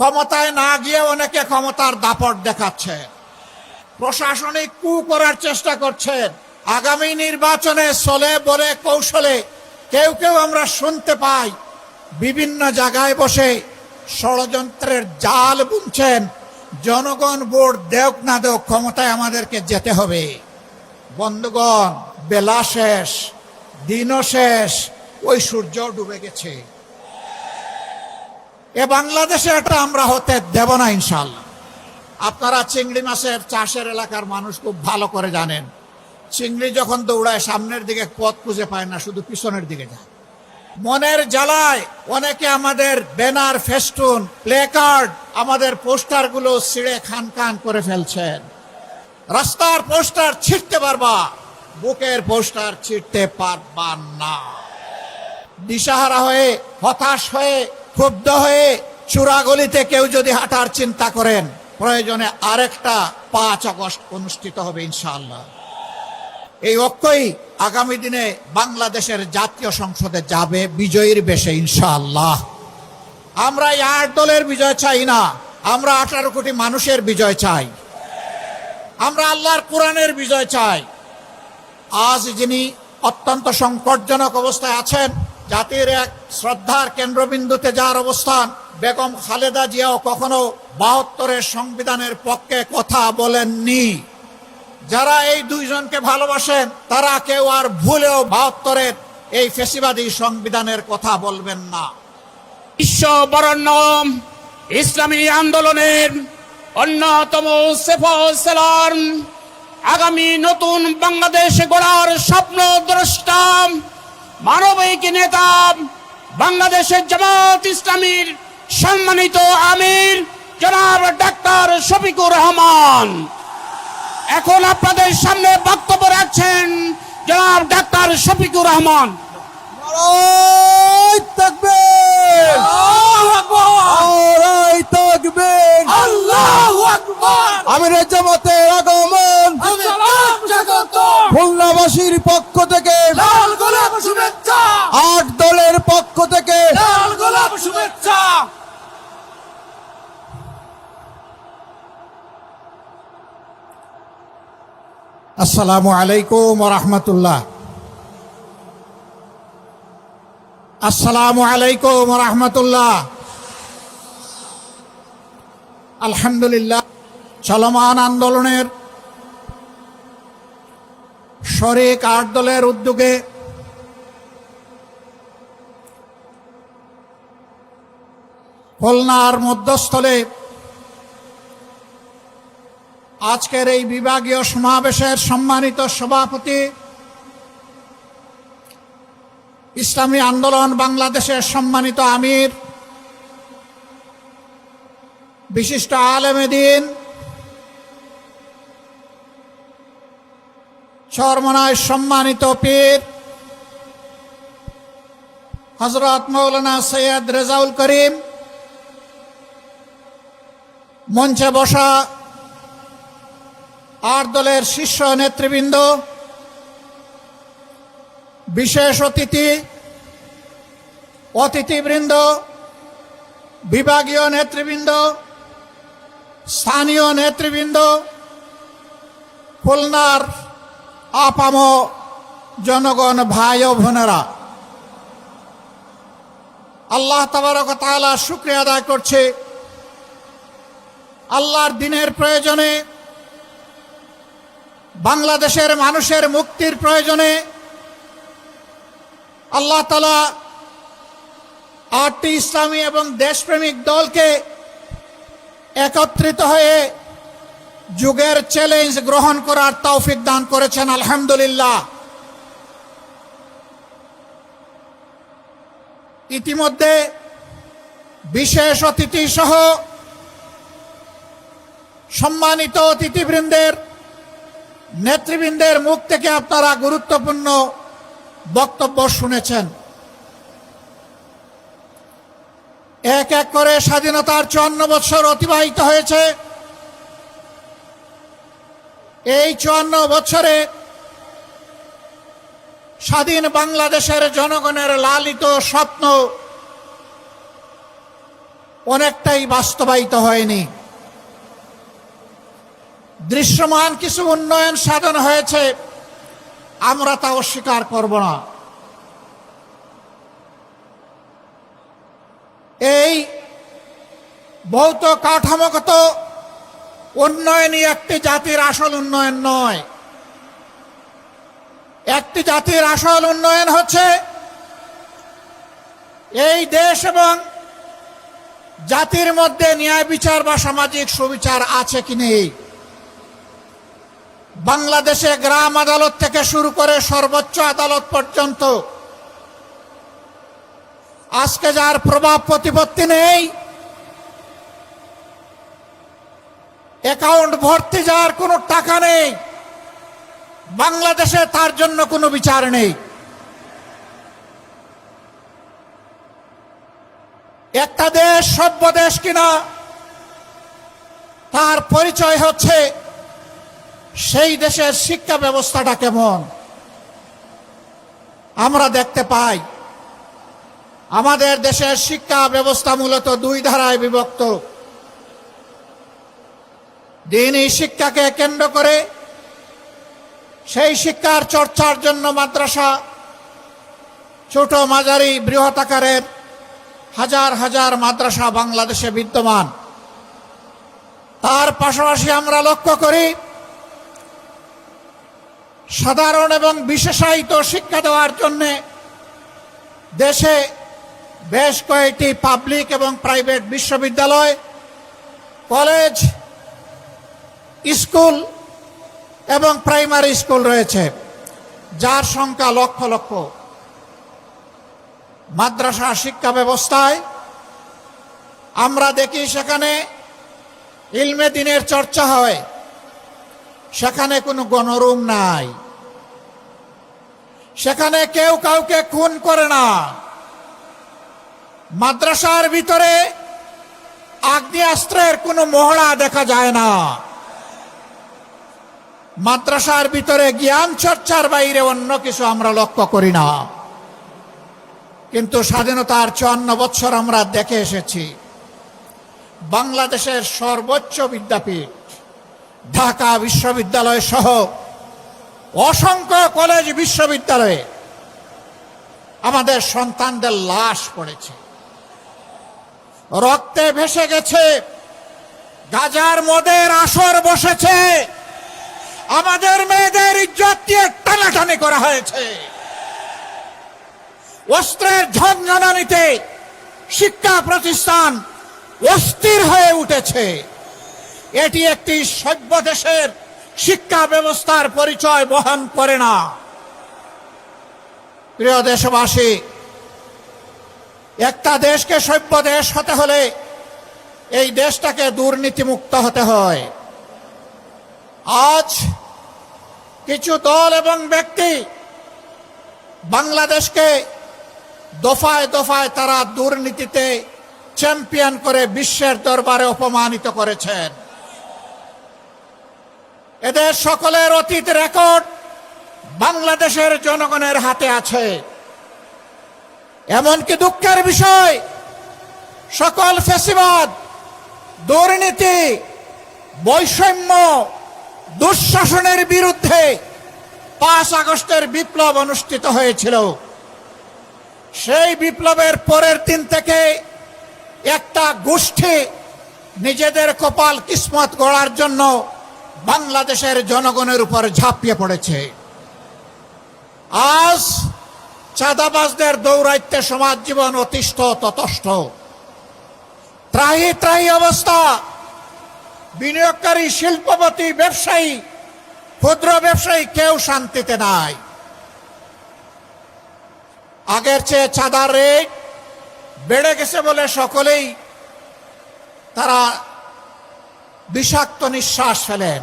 ক্ষমতায় না গিয়ে অনেকে ক্ষমতার দাপট দেখাচ্ছে। প্রশাসনিক কু করার চেষ্টা করছেন। আগামী নির্বাচনে চলে বলে কৌশলে কেউ কেউ আমরা শুনতে পাই। বিভিন্ন জায়গায় বসে ষড়যন্ত্রের জাল বুনছেন। জনগণ ভোট দেওক না দেওক ক্ষমতায় আমাদেরকে যেতে হবে। বন্ধুগণ, বেলা শেষ, দিনও শেষ ওই সূর্য ডুবে গেছে। এ বাংলাদেশে এটা আমরা হতে দেব না ইনশাল্লাহ আপনারা চিংড়ি মাছের চাষের এলাকার মানুষ খুব ভালো করে জানেন। চিংড়ি যখন দৌড়ায়, সামনের দিকে পথ খুঁজে পায় না, শুধু পিছনের দিকে যায়। মনের জ্বালায় অনেকে আমাদের ব্যানার, ফেস্টুন প্লে কার্ড আমাদের পোস্টারগুলো ছিঁড়ে খান খান করে ফেলছেন। রাস্তার পোস্টার ছিঁড়তে পারবা, বুকের পোস্টার ছিঁড়তে পারবা না। দিশাহারা হয়ে, হতাশ হয়ে ক্ষুব্ধ হয়ে চূড়াগলিতে কেউ যদি হাঁটার চিন্তা করেন, প্রয়োজনে আরেকটা পাঁচ আগস্ট অনুষ্ঠিত হবে ইনশাআল্লাহ। এই ঐক্যই আগামী দিনে বাংলাদেশের জাতীয় সংসদে যাবে, বিজয়ীর বেশে ইনশাআল্লাহ। আমরা এই আট দলের বিজয় চাই না, আমরা আঠারো কোটি মানুষের বিজয় চাই। আমরা আল্লাহর কোরআনের বিজয় চাই। আজ যিনি অত্যন্ত সংকটজনক অবস্থায় আছেন জাতির এক শ্রদ্ধার কেন্দ্রবিন্দুতে যার অবস্থান বেগম খালেদা জিয়াও কখনো বাহাত্তরের সংবিধানের পক্ষে কথা বলেননি। যারা এই দুইজনকে ভালোবাসেন, তারা কেউ আর ভুলেও বাহাত্তরের এই ফেসিবাদী সংবিধানের কথা বলবেন না। বিশ্ব বরণ্য ইসলামী আন্দোলনের অন্যতম আগামী নতুন বাংলাদেশ গড়ার স্বপ্ন দ্রষ্টা মানবিক নেতা বাংলাদেশের জামাত ইসলামীর সম্মানিত আমির জনাব ডাক্তার শফিকুর রহমান। এখন আপনাদের সামনে বক্তব্য রাখছেন জনাব ডাক্তার শফিকুর রহমান। আমির জামাতের আগমন। খুলনাবাসীর পক্ষ থেকে আট দলের পক্ষ থেকে আসসালামু আলাইকুম রহমতুল্লাহ। আসসালামু আলাইকুম রহমতুল্লাহ। আলহামদুলিল্লাহ, চলমান আন্দোলনের শরিক আট দলের উদ্যোগে খুলনার মধ্যস্থলে আজকের এই বিভাগীয় সমাবেশের সম্মানিত সভাপতি, ইসলামী আন্দোলন বাংলাদেশের সম্মানিত আমির, বিশিষ্ট আলেমেদিন চরমনায় সম্মানিত পীর হজরত মৌলানা সৈয়দ রেজাউল করিম, মঞ্চে বসা আট দলের শীর্ষ নেতৃবৃন্দ, বিশেষ অতিথি, অতিথিবৃন্দ, বিভাগীয় নেতৃবৃন্দ, স্থানীয় নেতৃবৃন্দ, খুলনার আপাম জনগণ ভাই ও বোনেরা, আল্লাহ তাবারক তাআলা শুক্রিয়া আদায় করছে। আল্লাহর দিনের প্রয়োজনে বাংলাদেশের মানুষের মুক্তির প্রয়োজনে আল্লাহ তালা আটটি ইসলামী এবং দেশপ্রেমিক দলকে একত্রিত হয়ে যুগের চ্যালেঞ্জ গ্রহণ করার তৌফিক দান করেছেন, আলহামদুলিল্লাহ। ইতিমধ্যে বিশেষ অতিথি সহ সম্মানিত অতিথিবৃন্দের নেতৃবৃন্দের মুখ থেকে আপনারা গুরুত্বপূর্ণ বক্তব্য শুনেছেন। এক এক করে স্বাধীনতার চুয়ান্ন বছর অতিবাহিত হয়েছে। এই চুয়ান্ন বছরে স্বাধীন বাংলাদেশের জনগণের লালিত স্বপ্ন অনেকটাই বাস্তবায়িত হয়নি। দৃশ্যমান কিছু উন্নয়ন সাধন হয়েছে, আমরা তা অস্বীকার করব না। এই ভৌত কাঠামোগত উন্নয়নই একটি জাতির আসল উন্নয়ন নয়। একটি জাতির আসল উন্নয়ন হচ্ছে এই দেশ এবং জাতির মধ্যে ন্যায় বিচার বা সামাজিক সুবিচার আছে কি নেই। বাংলাদেশে গ্রাম আদালত থেকে শুরু করে সর্বোচ্চ আদালত পর্যন্ত আজকে যার প্রভাব প্রতিপত্তি নেই, অ্যাকাউন্ট ভর্তি যার কোনো টাকা নেই, বাংলাদেশে তার জন্য কোনো বিচার নেই। একটা দেশ সভ্য দেশ কিনা, তার পরিচয় হচ্ছে সেই দেশের শিক্ষা ব্যবস্থাটা কেমন? আমরা দেখতে পাই, আমাদের দেশের শিক্ষা ব্যবস্থা মূলত দুই ধারায় বিভক্ত। দিনই শিক্ষাকে কেন্দ্র করে সেই শিক্ষার চর্চার জন্য মাদ্রাসা, ছোট মাঝারি বৃহৎ আকারের হাজার হাজার মাদ্রাসা বাংলাদেশে বিদ্যমান। তার পাশাপাশি আমরা লক্ষ্য করি সাধারণ এবং বিশেষায়িত শিক্ষা দেওয়ার জন্য দেশে বেশ কয়েকটি পাবলিক এবং প্রাইভেট বিশ্ববিদ্যালয়, কলেজ, স্কুল এবং প্রাইমারি স্কুল রয়েছে, যার সংখ্যা লক্ষ লক্ষ। মাদ্রাসা শিক্ষা ব্যবস্থায় আমরা দেখি সেখানে ইলমে দিনের চর্চা হয়। সেখানে কোনো গণরুম নাই। সেখানে কেউ কাউকে খুন করে না। মাদ্রাসার ভিতরে আগ্নেয়াস্ত্রের কোনো মহড়া দেখা যায় না। মাদ্রাসার ভিতরে জ্ঞান চর্চার বাইরে অন্য কিছু আমরা লক্ষ্য করি না। কিন্তু স্বাধীনতার চুয়ান্ন বছর আমরা দেখে এসেছি। বাংলাদেশের সর্বোচ্চ বিদ্যাপীঠ ঢাকা বিশ্ববিদ্যালয় সহ অসংখ্য কলেজ বিশ্ববিদ্যালয়ে আমাদের সন্তানদের লাশ পড়েছে। রক্তে ভেসে গেছে, গাজার মদের আসর বসেছে, আমাদের মেয়েদের ইজ্জত দিয়ে টানাটানি করা হয়েছে। অস্ত্রের ঝঞ্ঝনানিতে শিক্ষা প্রতিষ্ঠান অস্থির হয়ে উঠেছে। এটি একটি সভ্য দেশের শিক্ষা ব্যবস্থার পরিচয় বহন করে না। প্রিয় দেশবাসী, একটা দেশকে সভ্য দেশ হতে হলে এই দেশটাকে দুর্নীতিমুক্ত হতে হয়। আজ কিছু দল এবং ব্যক্তি বাংলাদেশকে দফায় দফায় তারা দুর্নীতিতে চ্যাম্পিয়ন করে বিশ্বের দরবারে অপমানিত করেছেন। এদের সকলের অতীত রেকর্ড বাংলাদেশের জনগণের হাতে আছে। এমনকি দুঃখের বিষয়, সকল ফেসিবাদ, দুর্নীতি, বৈষম্য, দুঃশাসনের বিরুদ্ধে পাঁচ আগস্টের বিপ্লব অনুষ্ঠিত হয়েছিল। সেই বিপ্লবের পরের দিন থেকে একটা গোষ্ঠী নিজেদের কপাল কিসমত গড়ার জন্য বাংলাদেশের জনগণের উপর ঝাঁপিয়ে পড়েছে। আজ চাঁদাবাজদের দৌরাইত্যে সমাজ জীবন অতিষ্ঠ ততষ্ঠ ত্রাহি ত্রাহি অবস্থা। বিনিয়োগকারী, শিল্পপতি, ব্যবসায়ী, ক্ষুদ্র ব্যবসায়ী কেউ শান্তিতে নাই। আগের চেয়ে চাঁদার রেট বেড়ে গেছে বলে সকলেই তারা বিষাক্ত নিঃশ্বাস ফেলেন।